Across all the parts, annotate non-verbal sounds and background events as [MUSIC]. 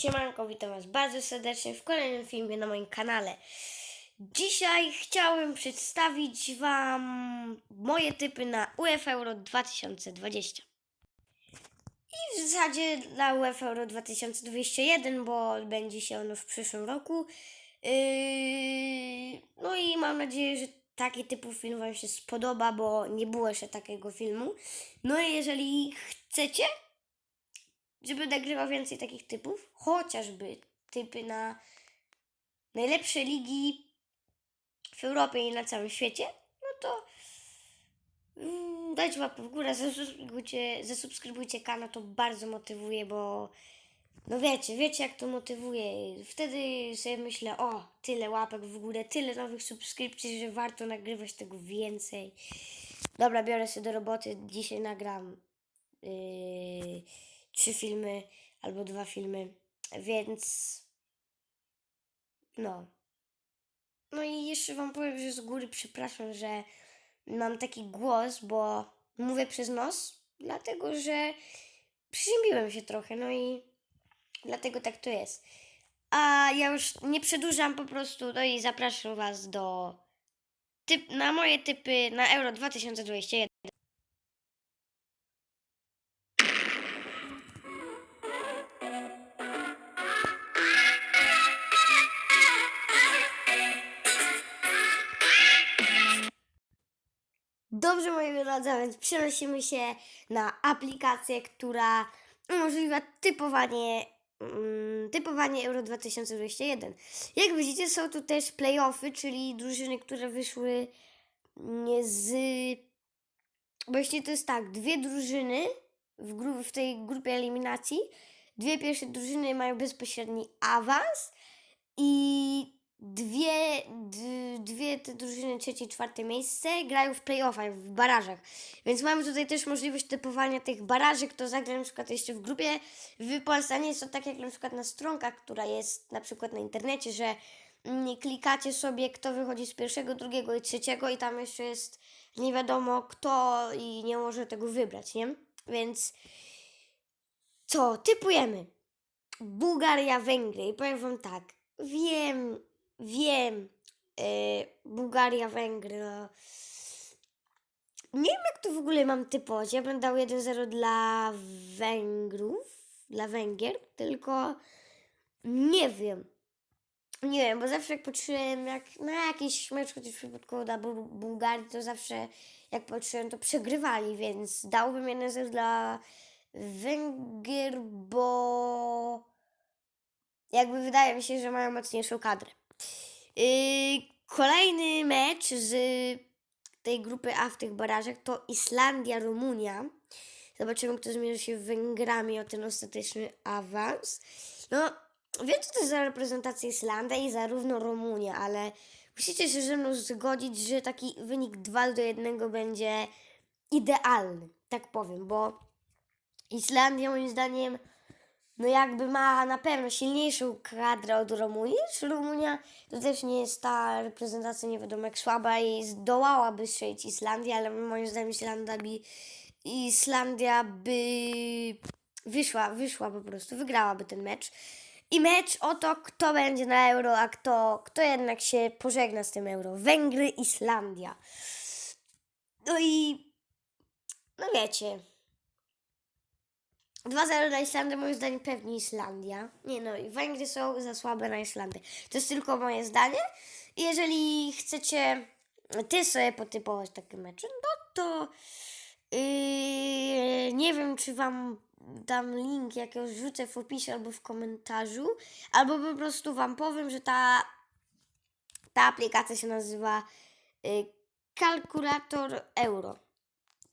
Siemanko, witam Was bardzo serdecznie w kolejnym filmie na moim kanale. Dzisiaj chciałem przedstawić Wam moje typy na UEFA Euro 2020. I w zasadzie dla UEFA Euro 2021, bo odbędzie się ono w przyszłym roku. Yy, no i mam nadzieję, że taki typu film Wam się spodoba, bo nie było jeszcze takiego filmu. No i jeżeli chcecie, żeby nagrywał więcej takich typów, chociażby typy na najlepsze ligi w Europie i na całym świecie, no to mm, dajcie łapę w górę, zasubskrybujcie, zasubskrybujcie kanał, to bardzo motywuje, bo no wiecie, wiecie jak to motywuje. Wtedy sobie myślę, o, tyle łapek w górę, tyle nowych subskrypcji, że warto nagrywać tego więcej. Dobra, biorę się do roboty, dzisiaj nagram yy, trzy filmy albo dwa filmy, więc no. No i jeszcze Wam powiem, że z góry przepraszam, że mam taki głos, bo mówię przez nos, dlatego że przeziębiłem się trochę, no i dlatego tak to jest. A ja już nie przedłużam po prostu, no i zapraszam Was do typ, na moje typy na Euro 2021. Dobrze, moi drodzy, więc przenosimy się na aplikację, która umożliwia typowanie, mm, typowanie Euro 2021. Jak widzicie, są tu też playoffy, czyli drużyny, które wyszły z. Właśnie to jest tak, dwie drużyny w, gru, w tej grupie eliminacji. Dwie pierwsze drużyny mają bezpośredni awans i dwie, dwie te drużyny, trzecie i czwarte miejsce, grają w playoffach, w barażach. Więc mamy tutaj też możliwość typowania tych baraży, kto zagra na przykład jeszcze w grupie. W Polsce nie jest to tak jak na przykład na stronkach, która jest na przykład na internecie, że klikacie sobie, kto wychodzi z pierwszego, drugiego i trzeciego i tam jeszcze jest nie wiadomo kto i nie może tego wybrać, nie? Więc co, typujemy. Bułgaria, Węgry. I powiem wam tak, wiem, wiem, e, Bułgaria, Węgry, no. Nie wiem jak to w ogóle mam typować. Ja bym dał 1-0 dla Węgrów, dla Węgier, tylko nie wiem. Nie wiem, bo zawsze jak patrzyłem jak na jakiś mecz, chociaż przypadkowo dla Buł- Bułgarii, to zawsze jak patrzyłem, to przegrywali, więc dałbym 1-0 dla Węgier, bo jakby wydaje mi się, że mają mocniejszą kadrę. Yy, kolejny mecz z tej grupy A w tych barażach to Islandia-Rumunia. Zobaczymy, kto zmierzy się Węgrami o ten ostateczny awans. No, wiem, co to jest za reprezentacja Islandia i zarówno Rumunia, ale musicie się ze mną zgodzić, że taki wynik 2 do 1 będzie idealny, tak powiem, bo Islandia moim zdaniem no jakby ma na pewno silniejszą kadrę od Rumunii, czy Rumunia to też nie jest ta reprezentacja nie wiadomo jak słaba i zdołałaby strzelić Islandię, ale moim zdaniem Islandia by, Islandia by wyszła, wyszła po prostu, wygrałaby ten mecz. I mecz o to, kto będzie na Euro, a kto, kto jednak się pożegna z tym Euro. Węgry, Islandia. No i no wiecie, 2-0 na Islandię, moim zdaniem pewnie Islandia. Nie no, i Węgry są za słabe na Islandię. To jest tylko moje zdanie. Jeżeli chcecie ty sobie potypować takie mecze, no to yy, nie wiem, czy wam dam link, jak już wrzucę w opisie albo w komentarzu, albo po prostu wam powiem, że ta, ta aplikacja się nazywa yy, Kalkulator Euro.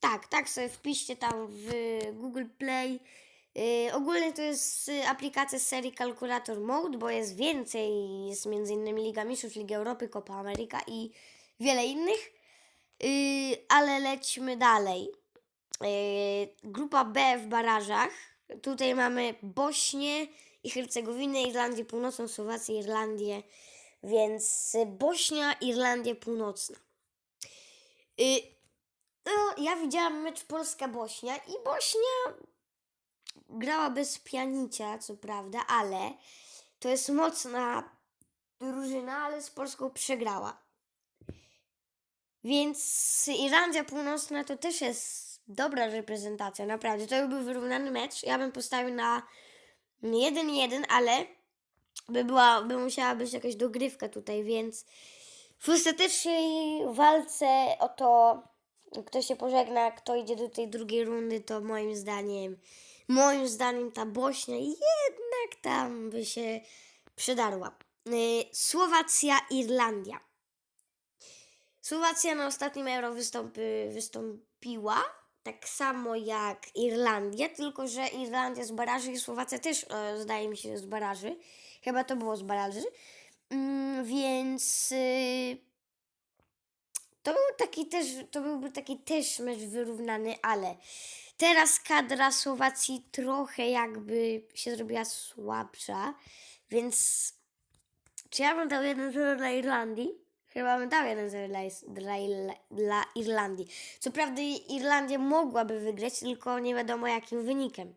Tak, tak sobie wpiszcie tam w Google Play. Yy, ogólnie to jest aplikacja z serii Calculator Mode, bo jest więcej. Jest m.in. Liga Mistrzów, Liga Europy, Copa America i wiele innych. Yy, ale lećmy dalej. Yy, grupa B w barażach. Tutaj mamy Bośnię i Hercegowinę, Irlandię Północną, Słowację, Irlandię. Więc Bośnia, Irlandia Północna. Yy, ja widziałam mecz Polska-Bośnia i Bośnia grała bez pianicia, co prawda, ale to jest mocna drużyna, ale z Polską przegrała. Więc Irlandia Północna to też jest dobra reprezentacja, naprawdę. To by był wyrównany mecz. Ja bym postawił na 1-1, ale by, była, by musiała być jakaś dogrywka tutaj, więc w ostatecznej walce o to, kto się pożegna, kto idzie do tej drugiej rundy, to moim zdaniem, moim zdaniem ta Bośnia jednak tam by się przydarła. Y, Słowacja, Irlandia. Słowacja na ostatnim Euro wystąpiła, tak samo jak Irlandia, tylko że Irlandia z baraży i Słowacja też, e, zdaje mi się, z baraży. Chyba to było z baraży. Mm, więc y, to był taki też, to byłby taki też mecz wyrównany, ale teraz kadra Słowacji trochę jakby się zrobiła słabsza, więc czy ja bym dał 1-0 dla Irlandii? Chyba bym dał 1-0 dla, dla, dla Irlandii. Co prawda Irlandia mogłaby wygrać, tylko nie wiadomo jakim wynikiem.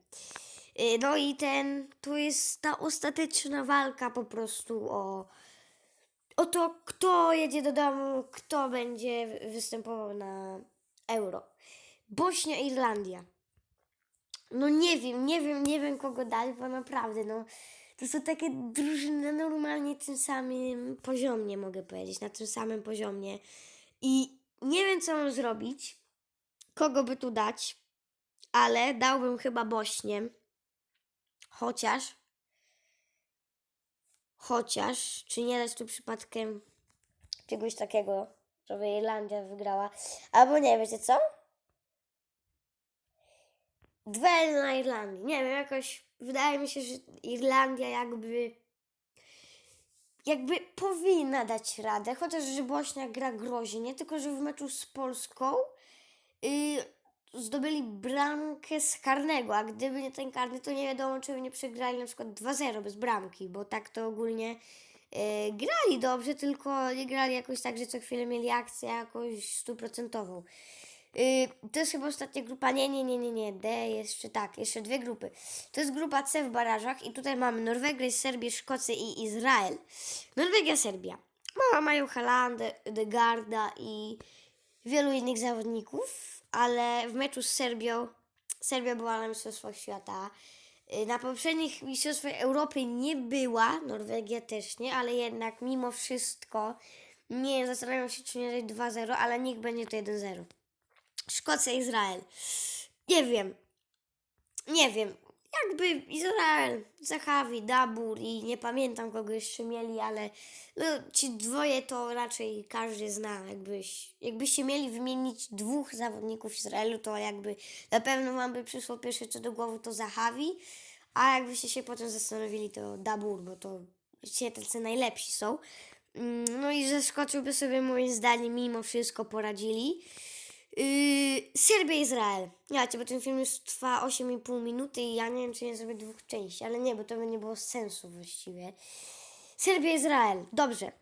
Y, No i ten, to jest ta ostateczna walka po prostu o, o to, kto jedzie do domu, kto będzie występował na Euro. Bośnia, Irlandia. No nie wiem, nie wiem, nie wiem kogo dać, bo naprawdę, no to są takie drużyny na normalnie tym samym poziomie, mogę powiedzieć, na tym samym poziomie. I nie wiem, co mam zrobić, kogo by tu dać, ale dałbym chyba Bośnię. Chociaż, chociaż, czy nie dać tu przypadkiem czegoś takiego, żeby Irlandia wygrała. Albo nie, wiecie co? Dwa na Irlandii. Nie wiem, jakoś wydaje mi się, że Irlandia jakby jakby powinna dać radę, chociaż że Bośnia gra groźnie, tylko że w meczu z Polską yy, zdobyli bramkę z karnego, a gdyby nie ten karny, to nie wiadomo, czy by nie przegrali na przykład 2-0 bez bramki, bo tak to ogólnie yy, grali dobrze, tylko nie grali jakoś tak, że co chwilę mieli akcję jakąś stuprocentową. Yy, to jest chyba ostatnia grupa. Nie, nie, nie, nie, nie. D jeszcze tak, jeszcze dwie grupy. To jest grupa C w barażach i tutaj mamy Norwegię, Serbię, Szkocję i Izrael. Norwegia, Serbia. Mała mają Halandę, Degarda i wielu innych zawodników, ale w meczu z Serbią Serbia była na Mistrzostwach Świata. Yy, Na poprzednich Mistrzostwach Europy nie była, Norwegia też nie, ale jednak mimo wszystko nie zastanawiam się, czy nie dać 2-0, ale niech będzie to 1-0. Szkocja, Izrael. Nie wiem. Nie wiem. Jakby Izrael, Zachawi, Dabur i nie pamiętam kogo jeszcze mieli, ale no, ci dwoje to raczej każdy zna. Jakbyś, jakbyście mieli wymienić dwóch zawodników Izraelu, to jakby na pewno wam by przyszło pierwsze co do głowy to Zachawi, a jakbyście się potem zastanowili to Dabur, bo to ci tacy najlepsi są. Mm, No i ze Szkocją by sobie moim zdaniem mimo wszystko poradzili. Yy, Serbia, Izrael. Ja bo ten film już trwa 8,5 minuty i ja nie wiem, czy nie zrobię dwóch części, ale nie, bo to by nie było sensu właściwie. Serbia, Izrael. Dobrze.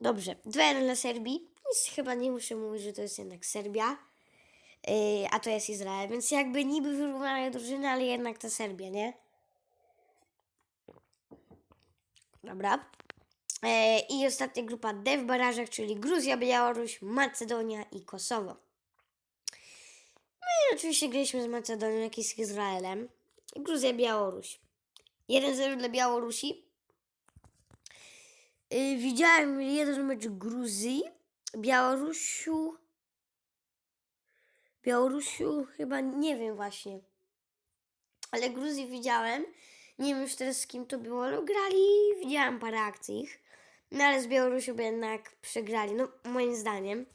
Dobrze. 2-1 dla Serbii. Nic chyba nie muszę mówić, że to jest jednak Serbia. Yy, a to jest Izrael, więc jakby niby wyrównane drużyny, ale jednak to Serbia, nie? Dobra. E, I ostatnia grupa D w barażach, czyli Gruzja, Białoruś, Macedonia i Kosowo. No i oczywiście graliśmy z Macedonią, jak i z Izraelem. Gruzja, Białoruś. 1-0 dla Białorusi. Y, widziałem jeden mecz Gruzji. Białorusiu. Białorusiu chyba nie wiem właśnie. Ale Gruzji widziałem. Nie wiem już teraz z kim to było. No grali, widziałam parę akcji ich. No ale z Białorusią jednak przegrali, no moim zdaniem.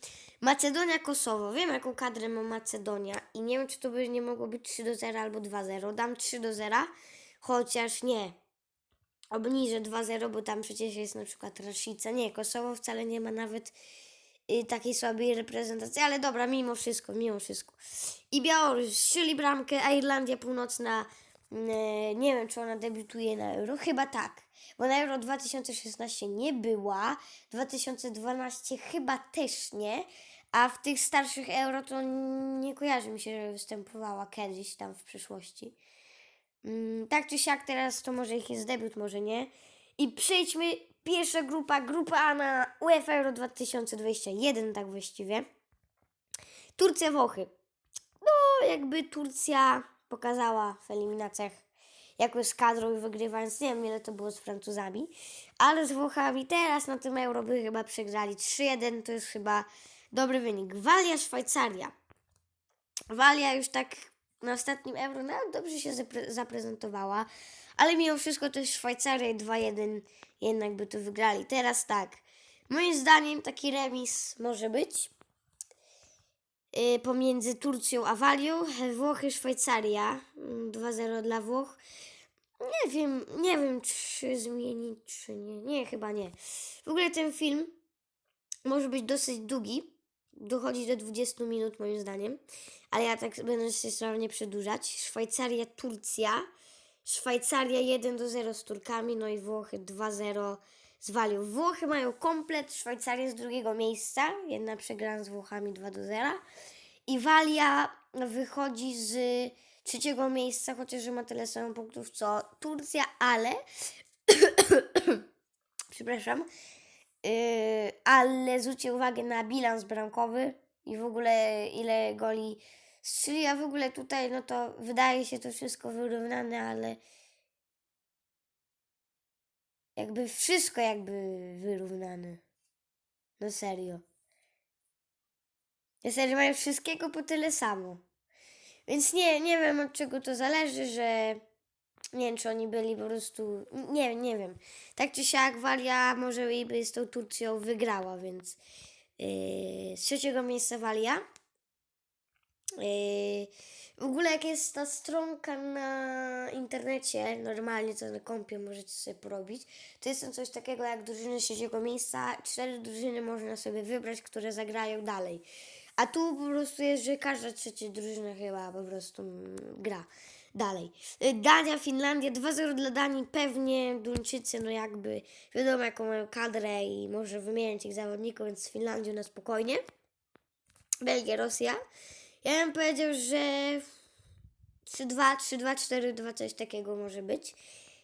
Macedonia, Kosowo. Wiem jaką kadrę ma Macedonia i nie wiem czy to by nie mogło być 3 do 0 albo 2-0. Dam 3 do 0, chociaż nie. Obniżę 2-0, bo tam przecież jest na przykład Rashica. Nie, Kosowo wcale nie ma nawet y, takiej słabej reprezentacji, ale dobra, mimo wszystko, mimo wszystko. I Białoruś strzeli bramkę, a Irlandia Północna, mm, nie wiem czy ona debiutuje na Euro, chyba tak. Bo na Euro 2016 nie była, 2012 chyba też nie, a w tych starszych Euro to nie kojarzy mi się, że występowała kiedyś tam w przyszłości. Mm, tak czy siak teraz to może ich jest debiut, może nie. I przejdźmy, pierwsza grupa, grupa A na UEFA Euro 2021 tak właściwie. Turcja, Włochy. No jakby Turcja pokazała w eliminacjach jaką z kadrą i wygrywa, więc nie wiem ile to było z Francuzami. Ale z Włochami teraz na tym Euro by chyba przegrali 3-1, to jest chyba dobry wynik. Walia, Szwajcaria. Walia już tak na ostatnim Euro nawet dobrze się zapre- zaprezentowała, ale mimo wszystko to jest Szwajcaria i 2-1 jednak by to wygrali. Teraz tak, moim zdaniem taki remis może być y, pomiędzy Turcją a Walią. Włochy, Szwajcaria. Mm, 2-0 dla Włoch. Nie wiem, nie wiem czy zmienić, czy nie. Nie, chyba nie. W ogóle ten film może być dosyć długi. Dochodzi do 20 minut moim zdaniem. Ale ja tak będę się starał nie przedłużać. Szwajcaria, Turcja. Szwajcaria 1 do 0 z Turkami, no i Włochy 2-0 z Walią. Włochy mają komplet, Szwajcaria z drugiego miejsca, jedna przegrana z Włochami 2 do 0. I Walia wychodzi z trzeciego miejsca, chociaż ma tyle samo punktów co Turcja, ale [COUGHS] przepraszam, yy, ale zwróćcie uwagę na bilans bramkowy i w ogóle ile goli strzeli, a w ogóle tutaj no to wydaje się to wszystko wyrównane, ale jakby wszystko jakby wyrównane. No serio. Ja serio mają wszystkiego po tyle samo. Więc nie, nie wiem od czego to zależy, że nie wiem, czy oni byli po prostu. Nie, nie wiem. Tak czy siak Walia może by z tą Turcją wygrała, więc yy, z trzeciego miejsca Walia. Yy, w ogóle jak jest ta stronka na internecie, normalnie co na kompie możecie sobie porobić, to jest coś takiego jak drużyny z trzeciego miejsca. Cztery drużyny można sobie wybrać, które zagrają dalej. A tu po prostu jest, że każda trzecia drużyna chyba po prostu mm, gra dalej. Y, Dania, Finlandia, 2-0 dla Danii, pewnie Duńczycy, no jakby wiadomo jaką mają kadrę i może wymieniać ich zawodników, więc z Finlandią na spokojnie. Belgia, Rosja. Ja bym powiedział, że 3-2, 3-2, 4-2, coś takiego może być.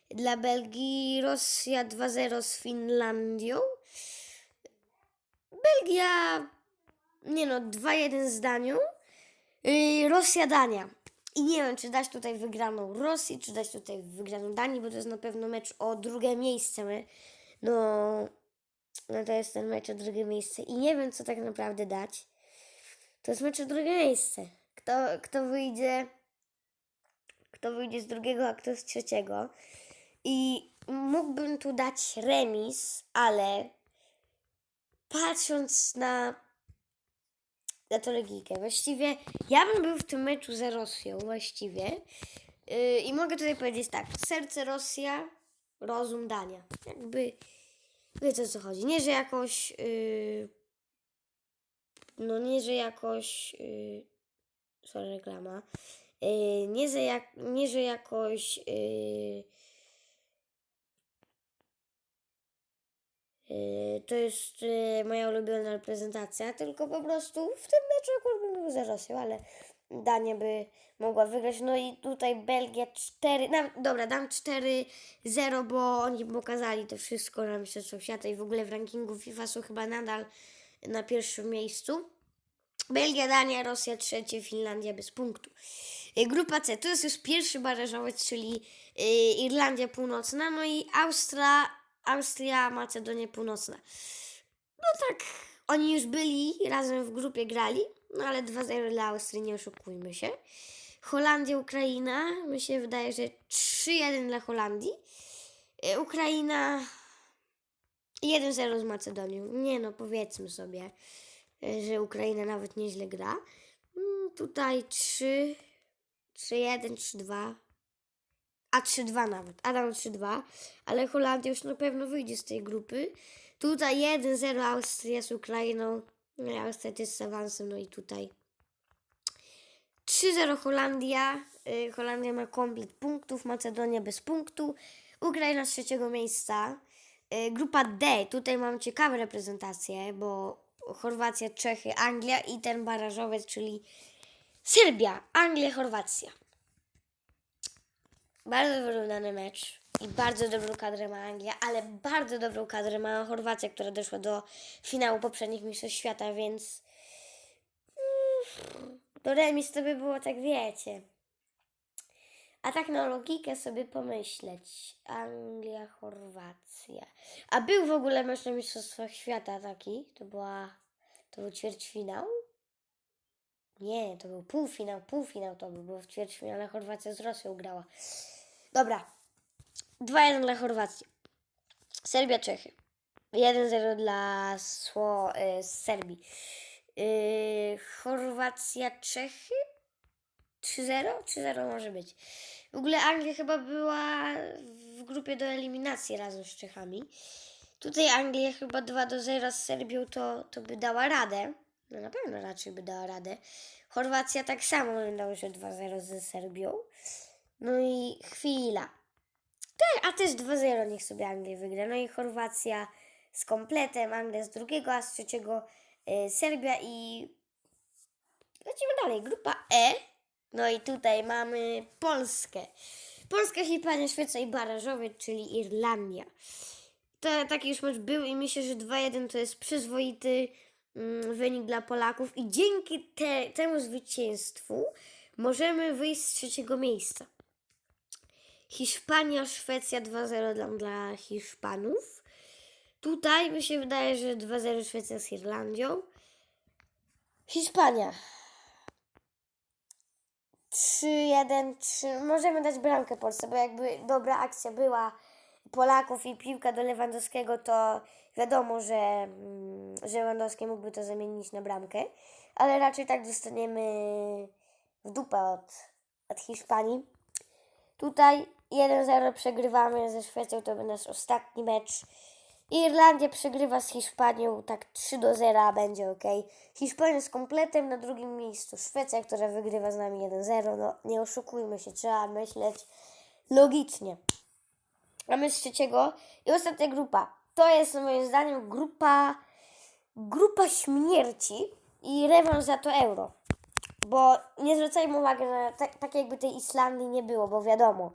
Dla Belgii Rosja 2-0 z Finlandią. Belgia, nie no, 2-1 z Danią. Yy, Rosja, Dania. I nie wiem, czy dać tutaj wygraną Rosji, czy dać tutaj wygraną Danii, bo to jest na pewno mecz o drugie miejsce. No, no to jest ten mecz o drugie miejsce. I nie wiem, co tak naprawdę dać. To jest mecz o drugie miejsce. Kto, kto wyjdzie kto wyjdzie z drugiego, a kto z trzeciego. I mógłbym tu dać remis, ale patrząc na, na tą logikę, właściwie ja bym był w tym meczu za Rosją, właściwie. Yy, I mogę tutaj powiedzieć tak, serce Rosja, rozum Dania. Jakby, wiecie o co chodzi. Nie, że jakoś, yy, no nie, że jakoś, yy, sorry, reklama. Yy, nie, że jak, nie, że jakoś. Yy, to jest yy, moja ulubiona reprezentacja, tylko po prostu w tym meczu akurat bym był za Rosją, ale Dania by mogła wygrać. No i tutaj Belgia 4. No, dobra, dam 4-0, bo oni pokazali to wszystko na Mistrzostwach Świata i w ogóle w rankingu FIFA są chyba nadal na pierwszym miejscu. Belgia, Dania, Rosja trzecie, Finlandia bez punktu. Y, Grupa C to jest już pierwszy barażowiec, czyli y, Irlandia Północna, no i Austria, Austria, Macedonia Północna. No tak, oni już byli, razem w grupie grali, no ale 2-0 dla Austrii, nie oszukujmy się. Holandia, Ukraina, mi się wydaje, że 3-1 dla Holandii. Y, Ukraina 1-0 z Macedonią. Nie no, powiedzmy sobie, y, że Ukraina nawet nieźle gra. Mm, Tutaj 3, 3-1, 3-2. A 3-2 nawet. A dam 3-2. Ale Holandia już na pewno wyjdzie z tej grupy. Tutaj 1-0 Austria z Ukrainą. Austria też z awansem. No i tutaj 3-0 Holandia. Y, Holandia ma komplet punktów. Macedonia bez punktu. Ukraina z trzeciego miejsca. Y, Grupa D. Tutaj mam ciekawe reprezentacje, bo Chorwacja, Czechy, Anglia i ten barażowiec, czyli Serbia, Anglia, Chorwacja. Bardzo wyrównany mecz i bardzo dobrą kadrę ma Anglia, ale bardzo dobrą kadrę ma Chorwacja, która doszła do finału poprzednich Mistrzostw Świata, więc mm, do remis to by było tak, wiecie. A tak na logikę sobie pomyśleć. Anglia, Chorwacja. A był w ogóle mecz na Mistrzostwach Świata taki? To była... To był ćwierćfinał? Nie, to był półfinał. Półfinał to był, bo w ćwierćfinale Chorwacja z Rosją grała. Dobra. 2-1 dla Chorwacji. Serbia, Czechy. 1-0 dla Sło, y, Serbii. Y, Chorwacja, Czechy? 3-0? 3-0 może być. W ogóle Anglia chyba była w grupie do eliminacji razem z Czechami. Tutaj Anglia chyba 2 do 0 z Serbią to, to by dała radę. No na pewno raczej by dała radę. Chorwacja tak samo wyglądało, że 2-0 ze Serbią. No i chwila. Tak, a też 2-0 niech sobie Anglia wygra. No i Chorwacja z kompletem, Anglia z drugiego, a z trzeciego y, Serbia i lecimy dalej. Grupa E. No i tutaj mamy Polskę. Polska, Hiszpania, Szwecja i barażowy, czyli Irlandia. To, taki już mecz był i myślę, że 2-1 to jest przyzwoity wynik dla Polaków i dzięki te, temu zwycięstwu możemy wyjść z trzeciego miejsca. Hiszpania, Szwecja 2-0 dla, dla Hiszpanów. Tutaj mi się wydaje, że 2-0 Szwecja z Irlandią. Hiszpania 3-1, 3. Możemy dać bramkę Polsce, bo jakby dobra akcja była Polaków i piłka do Lewandowskiego, to wiadomo, że, mm, że Lewandowski mógłby to zamienić na bramkę, ale raczej tak dostaniemy w dupę od, od Hiszpanii. Tutaj 1-0 przegrywamy ze Szwecją, to będzie nasz ostatni mecz. Irlandia przegrywa z Hiszpanią, tak 3 do 0 a będzie ok. Hiszpania z kompletem na drugim miejscu. Szwecja, która wygrywa z nami 1-0. No nie oszukujmy się, trzeba myśleć logicznie. A my z trzeciego i ostatnia grupa. To jest moim zdaniem grupa, grupa śmierci i rewanż za to euro. Bo nie zwracajmy uwagi, że tak, tak jakby tej Islandii nie było, bo wiadomo,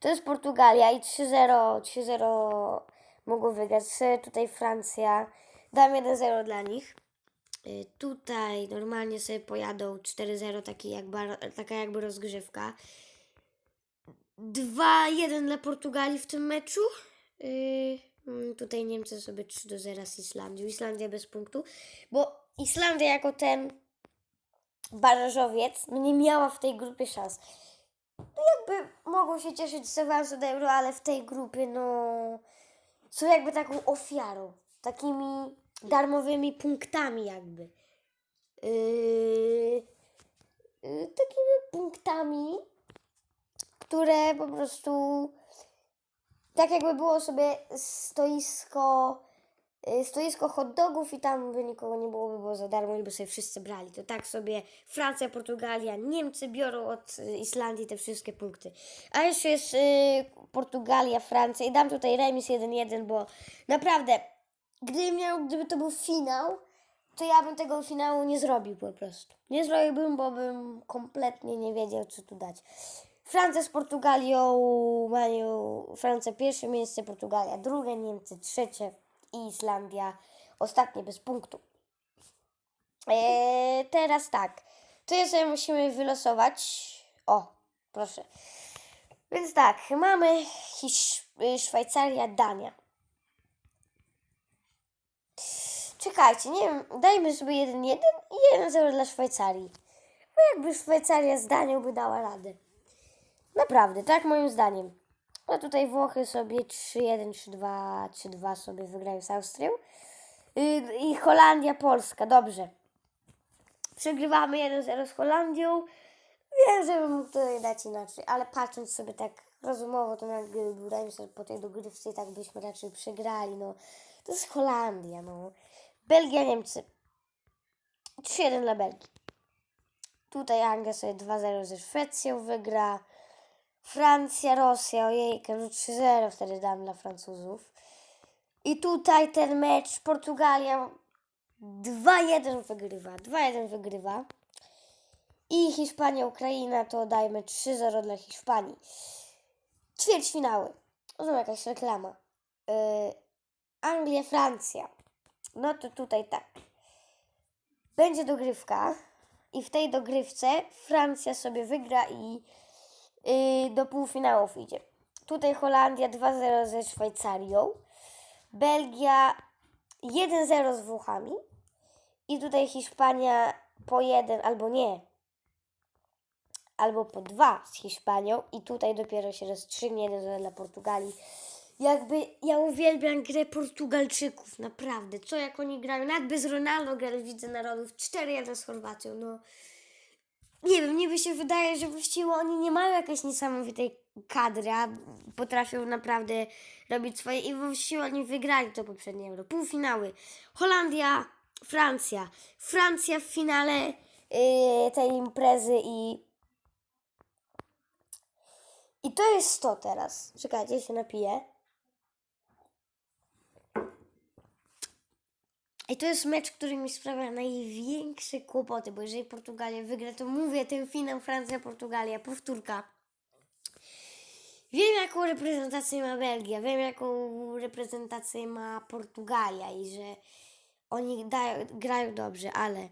to jest Portugalia i 3-0, 3-0 mogą wygrać. Tutaj Francja. Dam 1-0 dla nich. Y, Tutaj normalnie sobie pojadą 4-0, taki jak bar, taka jakby rozgrzewka. 2-1 dla Portugalii w tym meczu. Yy, tutaj Niemcy sobie 3 do 0 z Islandią. Islandia bez punktu, bo Islandia jako ten barażowiec nie miała w tej grupie szans. No jakby mogą się cieszyć z awansu do euro, ale w tej grupie no są jakby taką ofiarą. Takimi darmowymi punktami jakby. Yy, yy, takimi punktami, które po prostu tak jakby było sobie stoisko y, stoisko hot dogów i tam by nikogo nie było, by było za darmo i by sobie wszyscy brali. To tak sobie Francja, Portugalia, Niemcy biorą od y, Islandii te wszystkie punkty. A jeszcze jest y, Portugalia, Francja i dam tutaj remis 1-1, bo naprawdę, gdyby, miał, gdyby to był finał, to ja bym tego finału nie zrobił po prostu. Nie zrobiłbym, bo bym kompletnie nie wiedział, co tu dać. Francja z Portugalią mają Francja pierwsze miejsce, Portugalia drugie, Niemcy trzecie i Islandia ostatnie bez punktu. Eee, teraz tak. To sobie musimy wylosować. O, proszę. Więc tak, mamy Hisz y, Szwajcaria, Dania. Czekajcie, nie wiem, dajmy sobie 1-1 i 1-0 dla Szwajcarii. Bo jakby Szwajcaria z Danią by dała radę. Naprawdę, tak moim zdaniem. No tutaj Włochy sobie 3-1, 3-2, 3-2 sobie wygrają z Austrią. Yy, I Holandia, Polska, dobrze. Przegrywamy 1-0 z Holandią. Wiem, że mógł to dać inaczej, ale patrząc sobie tak rozumowo, to mi się, że po tej dogrywce i tak byśmy raczej przegrali, no. To jest Holandia, no. Belgia, Niemcy. 3-1 dla Belgii. Tutaj Anglia sobie 2-0 ze Szwecją wygra. Francja, Rosja, ojejka, no 3-0 wtedy dam dla Francuzów. I tutaj ten mecz Portugalia 2-1 wygrywa. 2-1 wygrywa. I Hiszpania, Ukraina to dajmy 3-0 dla Hiszpanii. ćwierćfinały. To jakaś reklama. Yy, Anglia, Francja. No to tutaj tak. Będzie dogrywka i w tej dogrywce Francja sobie wygra i do półfinałów idzie. Tutaj Holandia 2-0 ze Szwajcarią. Belgia 1-0 z Włochami. I tutaj Hiszpania po 1 albo nie. Albo po 2 z Hiszpanią. I tutaj dopiero się rozstrzygnie 1 dla Portugalii. Jakby ja uwielbiam grę Portugalczyków, naprawdę. Co jak oni grają? Nawet bez Ronaldo grali w Lidze Narodów 4-1 z Chorwacją. No nie wiem, niby się wydaje, że właściwie oni nie mają jakiejś niesamowitej kadry, a potrafią naprawdę robić swoje i właściwie oni wygrali to poprzednie Euro. Półfinały. Holandia, Francja. Francja w finale yy, tej imprezy i i to jest to teraz. Czekajcie, się napiję. I to jest mecz, który mi sprawia największe kłopoty, bo jeżeli Portugalia wygra, to mówię ten finał Francja-Portugalia, powtórka. Wiem, jaką reprezentację ma Belgia, wiem, jaką reprezentację ma Portugalia i że oni dają, grają dobrze, ale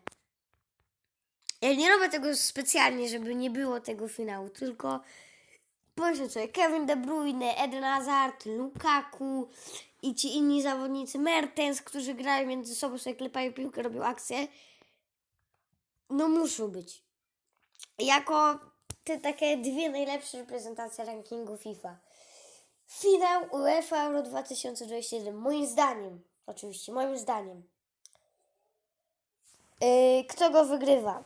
ja nie robię tego specjalnie, żeby nie było tego finału, tylko Pomyślcie sobie, Kevin De Bruyne, Eden Hazard, Lukaku i ci inni zawodnicy, Mertens, którzy grają między sobą, sobie klepają piłkę, robią akcje. No muszą być. Jako te takie dwie najlepsze reprezentacje rankingu FIFA. Finał UEFA Euro 2021, moim zdaniem, oczywiście, moim zdaniem. Yy, kto go wygrywa?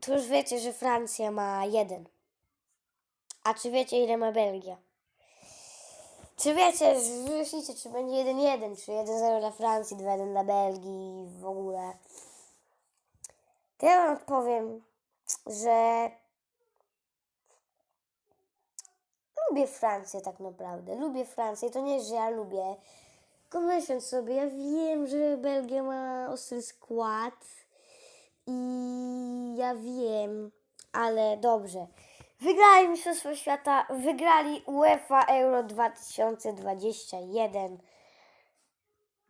To już wiecie, że Francja ma jeden. A czy wiecie, ile ma Belgia? Czy wiecie, myślicie, czy będzie 1-1, czy 1-0 dla Francji, 2-1 dla Belgii w ogóle? To ja wam odpowiem, że lubię Francję tak naprawdę. Lubię Francję. To nie jest, że ja lubię. Tylko myśląc sobie, ja wiem, że Belgia ma ostry skład. I ja wiem, ale dobrze. Wygrali Mistrzostwo Świata, wygrali UEFA Euro 2021.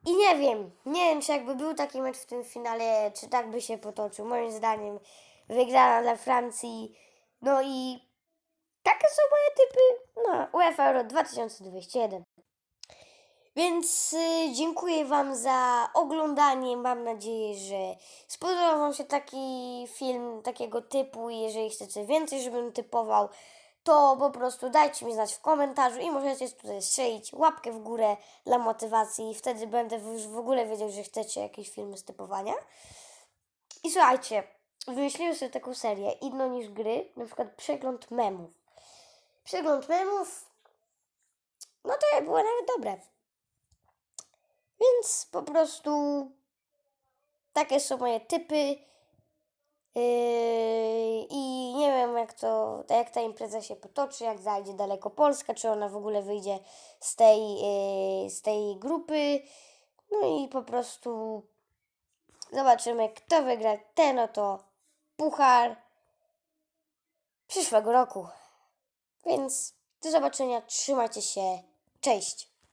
I nie wiem, nie wiem, czy jakby był taki mecz w tym finale, czy tak by się potoczył. Moim zdaniem wygrana dla Francji. No i takie są moje typy na UEFA Euro 2021. Więc y, dziękuję Wam za oglądanie. Mam nadzieję, że spodobał Wam się taki film takiego typu. Jeżeli chcecie więcej, żebym typował, to po prostu dajcie mi znać w komentarzu i możecie tutaj strzelić łapkę w górę dla motywacji. Wtedy będę już w ogóle wiedział, że chcecie jakieś filmy z typowania. I słuchajcie, wymyśliłem sobie taką serię inną niż gry, na przykład przegląd memów. Przegląd memów, no to było nawet dobre. Więc po prostu takie są moje typy. Yy, I nie wiem, jak to, jak ta impreza się potoczy, jak zajdzie daleko Polska, czy ona w ogóle wyjdzie z tej, yy, z tej grupy. No i po prostu zobaczymy, kto wygra ten oto puchar przyszłego roku. Więc do zobaczenia, trzymajcie się, cześć!